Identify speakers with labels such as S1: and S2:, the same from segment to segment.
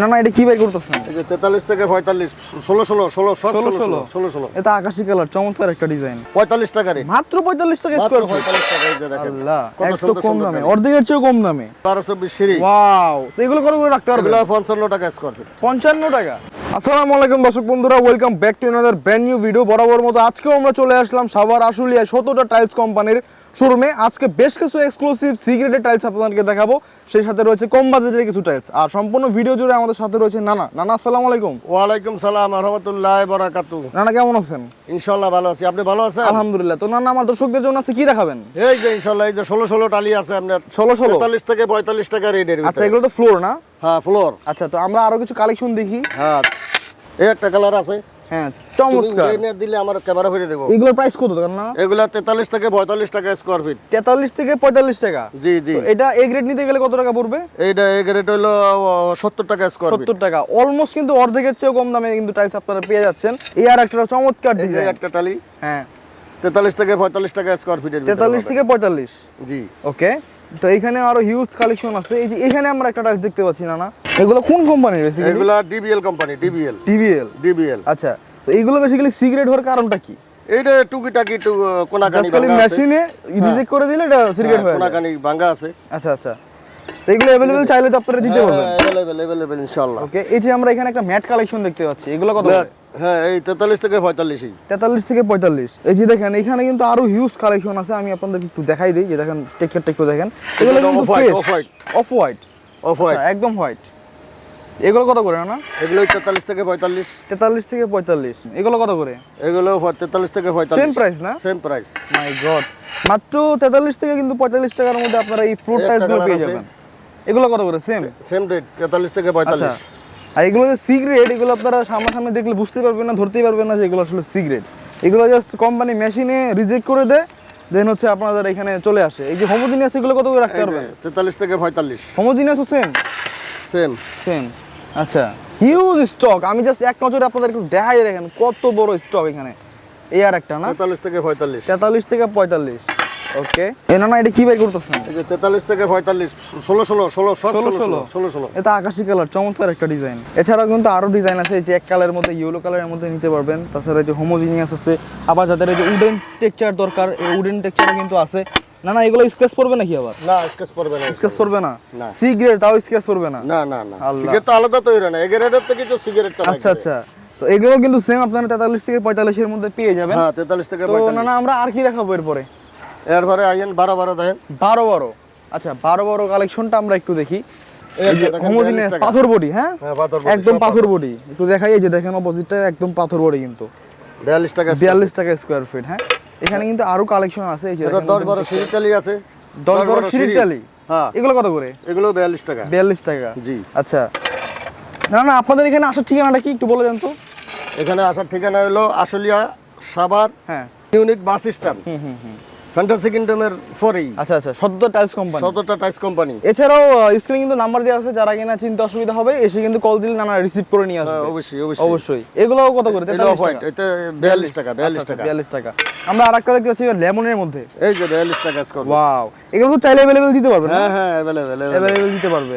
S1: না না এটা কি বাই করতেছেন?
S2: এই যে তেতাল্লিশ থেকে পঁয়তাল্লিশ ষোলো ষোলো ষোলো সব
S1: ষোলো,
S2: ষোলো ষোলো। ষোলো ষোলো।
S1: এটা আকাশি কালার চমৎকার একটা ডিজাইন
S2: পঁয়তাল্লিশ টাকা রেট
S1: মাত্র পঁয়তাল্লিশ টাকা
S2: মাত্র
S1: স্কোয়ার ফুট
S2: পঁয়তাল্লিশ টাকা এই যে দেখেন।
S1: আল্লাহ
S2: কত সুন্দর
S1: কম দামে অর্ধেকের চেয়েও কম দামে।
S2: বারো চব্বিশ সিঁড়ি।
S1: ওয়াও তো এগুলো কত করে রাখতে
S2: এগুলো পঞ্চান্ন টাকা স্কোয়ার ফিট
S1: পঞ্চান্ন টাকা। আসসালামু আলাইকুম দর্শক বন্ধুরা welcome back to another brand new video বরাবর মতো আজকেও আমরা চলে আসলাম সাভার আশুলিয়া সতেরোটা টাইলস কোম্পানির শোরুমে আজকে বেশ কিছু এক্সক্লুসিভ সিগ্রেটেড টাইলস আপনাদেরকে দেখাবো। সেই সাথে রয়েছে কম বাজেটের কিছু টাইলস আর সম্পূর্ণ ভিডিও জুড়ে আমাদের সাথে রয়েছে নানা। নানা আসসালামু আলাইকুম।
S2: ওয়ালাইকুম সালাম রহমতুল্লাহ বরাকাতু
S1: নানা কেমন আছেন?
S2: ইনশাল্লাহ ভালো আছি। আপনি ভালো আছেন?
S1: আলহামদুলিল্লাহ। তো নানা আমার দর্শকদের জন্য আছে কি দেখাবেন?
S2: এই যে ইনশাল্লাহ এই যে ষোলো ষোলো টালি আছে আপনার।
S1: ষোলো ষোলো?
S2: তেতাল্লিশ থেকে পঁয়তাল্লিশ টাকা রেটের
S1: আচ্ছা এগুলো তো ফ্লোর না?
S2: হ্যাঁ ফ্লোর
S1: আচ্ছা তো আমরা আরও কিছু কালেকশন দেখি।
S2: হ্যাঁ। এই একটা কালার আছে।
S1: হ্যাঁ চমৎকার।
S2: এনে দিলে আমার ক্যামেরা ফিরে দেবো।
S1: এগুলোর প্রাইস কত টাকা না
S2: এগুলা তেতাল্লিশ থেকে পঁয়তাল্লিশ টাকা স্কোয়ার ফিট
S1: তেতাল্লিশ থেকে পঁয়তাল্লিশ টাকা?
S2: জি জি।
S1: এটা এ গ্রেড নিতে গেলে কত টাকা পড়বে?
S2: এইটা এই রেট হলো সত্তর টাকা স্কোয়ার ফিট
S1: সত্তর টাকা। অলমোস্ট কিন্তু অর্ধেকের চেয়েও কম দামে কিন্তু টাইলস আপনারা পেয়ে যাচ্ছেন। এই আর একটা চমৎকার ডিজাইন
S2: একটা টালি।
S1: হ্যাঁ।
S2: তেতাল্লিশ থেকে পঁয়তাল্লিশ টাকা স্কোয়ার ফিটের
S1: তেতাল্লিশ থেকে পঁয়তাল্লিশ।
S2: জি।
S1: ওকে তো এখানে আরও হিউজ কালেকশন আছে। এই যে এখানে আমরা একটা টাইলস দেখতে পাচ্ছি না না এগুলো কোন কোম্পানির বেসিক্যালি
S2: এগুলা DBL company DBL
S1: TVL
S2: DBL
S1: আচ্ছা তো এইগুলো বেসিক্যালি সিগারেট হওয়ার কারণটা কি?
S2: এইটা টুকিটাকি একটু কোনাকানি ভাঙা আছে।
S1: মেশিনে রিজেক্ট করে দিলে এটা সিগারেট হয়ে যায়।
S2: কোনাকানি ভাঙা আছে।
S1: আচ্ছা আচ্ছা। তো এগুলো অ্যাভেলেবেল চাইলে তো আপনারা দিতে পারবেন।
S2: অ্যাভেলেবেল অ্যাভেলেবেল ইনশাআল্লাহ।
S1: ওকে এই যে আমরা এখানে একটা ম্যাট কালেকশন দেখতে পাচ্ছি এগুলো কত
S2: হ্যাঁ এই তেতাল্লিশ থেকে পঁয়তাল্লিশই
S1: তেতাল্লিশ থেকে পঁয়তাল্লিশ। এই যে দেখেন এখানে কিন্তু আরও হিউজ কালেকশন আছে আমি আপনাদের একটু দেখাই দিই যে দেখেন টেক্সচারটা একটু দেখেন। এগুলো কিন্তু
S2: off-white, off-white।
S1: Off white
S2: off white
S1: একদম হোয়াইট এগুলো কত করে না?
S2: এগুলো তেতাল্লিশ থেকে পঁয়তাল্লিশ।
S1: তেতাল্লিশ থেকে পঁয়তাল্লিশ। এগুলো কত করে?
S2: এগুলো তেতাল্লিশ থেকে পঁয়তাল্লিশ।
S1: Same price না?
S2: সেম প্রাইস
S1: মাই গড মাত্র তেতাল্লিশ থেকে কিন্তু পঁয়তাল্লিশ টাকার মধ্যে আপনারা এই ফ্রুট
S2: একটা
S1: পেয়ে যাবেন। এগুলো কত করে? সেম
S2: সেম রেট তেতাল্লিশ থেকে
S1: আচ্ছা।
S2: পঁয়তাল্লিশ
S1: আর এগুলো যে সিগারেট এগুলো আপনারা সামনাসামনি দেখলে বুঝতে পারবেন না ধরতেই পারবেন না যে এগুলো আসলে সিগারেট এগুলো জাস্ট কোম্পানি মেশিনে রিজেক্ট করে দেয় দেন হচ্ছে আপনাদের এখানে চলে আসে। এই যে হোমোজিনিয়াস এগুলো কত করে রাখতে পারবেন?
S2: তেতাল্লিশ থেকে পঁয়তাল্লিশ।
S1: হোমোজিনিয়াসও সেম
S2: সেম
S1: সেম আচ্ছা। হিউজ স্টক আমি জাস্ট এক নজরে আপনাদের একটু দেখাই দেখেন কত বড় স্টক এখানে। এই আর একটা না?
S2: তেতাল্লিশ থেকে পঁয়তাল্লিশ।
S1: তেতাল্লিশ থেকে পঁয়তাল্লিশ। ওকে এ না না এটা কি বাই করতেছেন?
S2: এই যে তেতাল্লিশ থেকে পঁয়তাল্লিশ ষোলো ষোলো ষোলো
S1: ষোলো,
S2: ষোলো ষোলো ষোলো
S1: এটা আকাশি কালার চমৎকার একটা ডিজাইন এছাড়াও কিন্তু আরও ডিজাইন আছে এই যে এক কালারের মধ্যে ইয়েলো কালারের মধ্যে নিতে পারবেন। তাছাড়া এই যে হোমোজিনিয়াস আছে। আবার যাদের এই যে উডেন টেক্সচার দরকার এই উডেন টেক্সচার কিন্তু আছে। না না এগুলো স্ক্র্যাচ পড়বে নাকি আবার?
S2: না স্কেচ পড়বে না
S1: স্ক্র্যাচ পড়বে না?
S2: না।
S1: সি গ্রেড তাও স্ক্র্যাচ পড়বে না?
S2: না না না। সিগারেট তো আলাদা তৈরি না। এগারেটের থেকে তো সিগারেটটা
S1: আচ্ছা আচ্ছা। তো এগুলো কিন্তু সেম আপনারা তেতাল্লিশ থেকে পঁয়তাল্লিশের মধ্যে পেয়ে যাবেন।
S2: হ্যাঁ তেতাল্লিশ থেকে
S1: তো না না আমরা আর কি দেখাবো এরপরে?
S2: এরপরে আইয়েন বারো বারো দেখেন।
S1: বারো বারো। আচ্ছা বারো বারো কালেকশনটা আমরা একটু দেখি। হোমোজিনিয়াস পাথর বডি হ্যাঁ?
S2: হ্যাঁ পাথর বডি,
S1: একদম পাথর বডি একটু দেখাই এই যে দেখেন অপোজিটটা একদম পাথর বডি কিন্তু।
S2: বিয়াল্লিশ টাকা
S1: বিয়াল্লিশ টাকা স্কোয়ার ফিট হ্যাঁ? এখানে কিন্তু আরও কালেকশন আছে এই যে
S2: এটা
S1: দেখেন
S2: দশ বারো সিঁড়িটালি আছে।
S1: 10 12 সিরিজ টালি?
S2: হ্যাঁ।
S1: এগুলো কত করে?
S2: এগুলো বিয়াল্লিশ টাকা।
S1: বিয়াল্লিশ টাকা?
S2: জি।
S1: আচ্ছা। না না আপনাদের এখানে আসার ঠিকানাটা কি? একটু বলে দেন তো।
S2: এখানে আসার ঠিকানা হলো আশুলিয়া সাভার
S1: হ্যাঁ।
S2: Unique bus stand.
S1: হুম হুম হুম।
S2: ফ্যান্টাসি কিংডমের পরেই।
S1: আচ্ছা আচ্ছা টাইলস কোম্পানি
S2: সতেরোটা টাইস কোম্পানি
S1: এছাড়াও স্ক্রিনে কিন্তু নাম্বার দেওয়া আছে যারা কিনা চিন্তা অসুবিধা হবে এসে কিন্তু কল দিলে নানা রিসিভ করে নিয়ে আসবে।
S2: অবশ্যই অবশ্যই।
S1: অবশ্যই। এগুলোও কত করে?
S2: অফ হোয়াইট এটা বিয়াল্লিশ টাকা বিয়াল্লিশ টাকা।
S1: বিয়াল্লিশ টাকা। আমরা আর একটা দেখতে পাচ্ছি লেমনের মধ্যে।
S2: এই যে বিয়াল্লিশ টাকা স্কোর
S1: ওয়াও এগুলো তো চাইলে অ্যাভেলেবেল দিতে পারবে না?
S2: হ্যাঁ হ্যাঁ
S1: দিতে পারবে।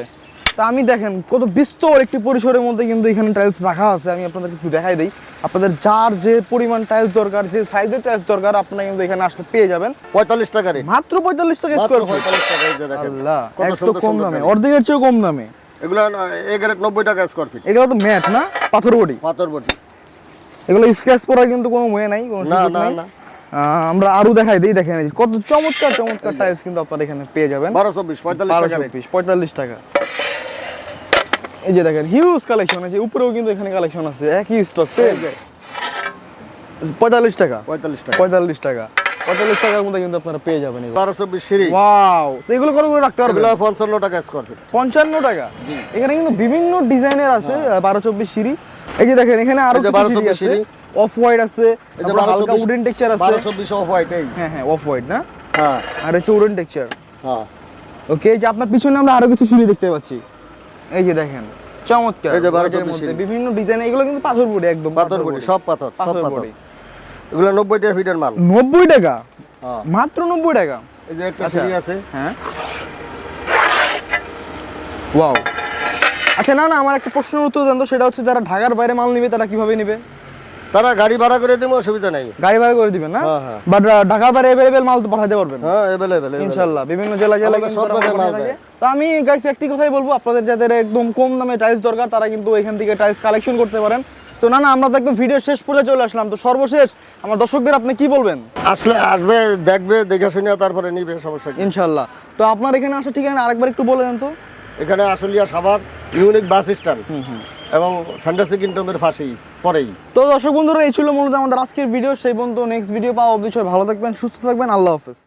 S1: তা আমি দেখেন কত বিস্তর একটি পরিসরের মধ্যে কিন্তু এখানে টাইলস রাখা আছে আমি আপনাদেরকে একটু দেখাই দিই। আপনাদের যার যে পরিমাণ টাইলস দরকার যে সাইজের টাইলস দরকার আপনারা কিন্তু এখানে আসলে পেয়ে যাবেন।
S2: পঁয়তাল্লিশ টাকা রেট
S1: মাত্র পঁয়তাল্লিশ টাকা স্কোয়ার ফুট আল্লাহ একটু কম দামে। অর্ধেকের চেয়েও কম দামে।
S2: এগুলো এগারো নব্বই টাকা স্কোয়ার ফিট
S1: এগুলো তো ম্যাট না? পাথর বডি?
S2: পাথর বটি
S1: এগুলো স্ক্র্যাচ পড়ার কিন্তু কোনো ওয়ে নাই কোনো
S2: না না না।
S1: আমরা আরও দেখাই দিই দেখেন কত চমৎকার চমৎকার টাইলস কিন্তু আপনারা এখানে পেয়ে যাবেন।
S2: বারো চব্বিশ পঁয়তাল্লিশ টাকা
S1: পঁয়তাল্লিশ টাকা। এই যে দেখেন হিউজ কালেকশন আছে উপরেও কিন্তু এখানে কালেকশন আছে একই স্টক সেম পঁয়তাল্লিশ টাকা।
S2: পঁয়তাল্লিশ টাকা।
S1: পঁয়তাল্লিশ টাকা। পঁয়তাল্লিশ টাকার মধ্যে কিন্তু আপনারা পেয়ে যাবেন
S2: বারো চব্বিশ সিঁড়ি
S1: ওয়াও তো এগুলো করে রাখতে পারবেন?
S2: পঞ্চান্ন টাকা স্কোয়ার ফিট
S1: পঞ্চান্ন টাকা। এখানে কিন্তু বিভিন্ন ডিজাইনের আছে বারো চব্বিশ সিঁড়ি এই যে দেখেন এখানে আরও
S2: এই যে
S1: কিছু
S2: 12
S1: সিঁড়ি
S2: 24
S1: আছে।
S2: সিঁড়ি।
S1: অফ হোয়াইট আছে
S2: বারো
S1: হালকা উডেন টেক্সচার আছে।
S2: বারো চব্বিশ অফ হোয়াইট এই।
S1: হ্যাঁ হ্যাঁ অফ হোয়াইট না?
S2: হ্যাঁ।
S1: আর হচ্ছে উডেন টেক্সচার
S2: হ্যাঁ।
S1: ওকে যে আপনার পিছনে আমরা আরও কিছু সিঁড়ি দেখতে পাচ্ছি। এই যে দেখেন চমৎকার।
S2: এই যে।
S1: বিভিন্ন ডিজাইন এগুলো কিন্তু পাথর বডি একদম
S2: পাথর সব পাথর সব
S1: পাথর
S2: এগুলো নব্বই টাকা ফিটার মাল।
S1: নব্বই টাকা? মাত্র নব্বই টাকা?
S2: এই যে একটা
S1: আচ্ছা।
S2: সিঁড়ি আছে।
S1: হ্যাঁ। ওয়াও। আচ্ছা না না আমার একটা প্রশ্নের উত্তর দেন তো সেটা হচ্ছে যারা ঢাকার বাইরে মাল নিবে তারা কীভাবে নিবে?
S2: তারা গাড়ি ভাড়া করে দেবো অসুবিধা নেই।
S1: গাড়ি ভাড়া করে দিবেন না?
S2: হ্যাঁ, হ্যাঁ।
S1: বাট ঢাকার বাইরে অ্যাভেলেবেল মাল তো পাঠাতে পারবেন।
S2: হ্যাঁ অ্যাভেলেবেল
S1: ইনশাল্লাহ বিভিন্ন জেলা জেলা
S2: সব জায়গায়
S1: মাল। থাকে। তো আমি গাইস একটি কথাই বলব আপনাদের যাদের একদম কম দামে টাইলস দরকার তারা কিন্তু এখান থেকে টাইলস কালেকশন করতে পারেন। তো না না আমরা তো একদম ভিডিও শেষ পর্যায়ে চলে আসলাম। তো সর্বশেষ আমার দর্শকদের আপনি কি বলবেন?
S2: আসলে আসবে দেখবে দেখে শুনে তারপরে নিবে সমস্যা কি?
S1: ইনশাল্লাহ তো আপনার এখানে আসা ঠিকানা আরেকবার একটু বলে দেন তো।
S2: এখানে Ashulia Savar unique bus stand এবং ফ্যান্টাসি কিংডমের ফাঁসি পরেই।
S1: তো দর্শক বন্ধুরা, এই ছিল মূলত আমাদের আজকের ভিডিও সেই পর্যন্ত নেক্সট ভিডিও পাওয়া অবশ্যই ভালো থাকবেন, সুস্থ থাকবেন। আল্লাহ হাফেজ।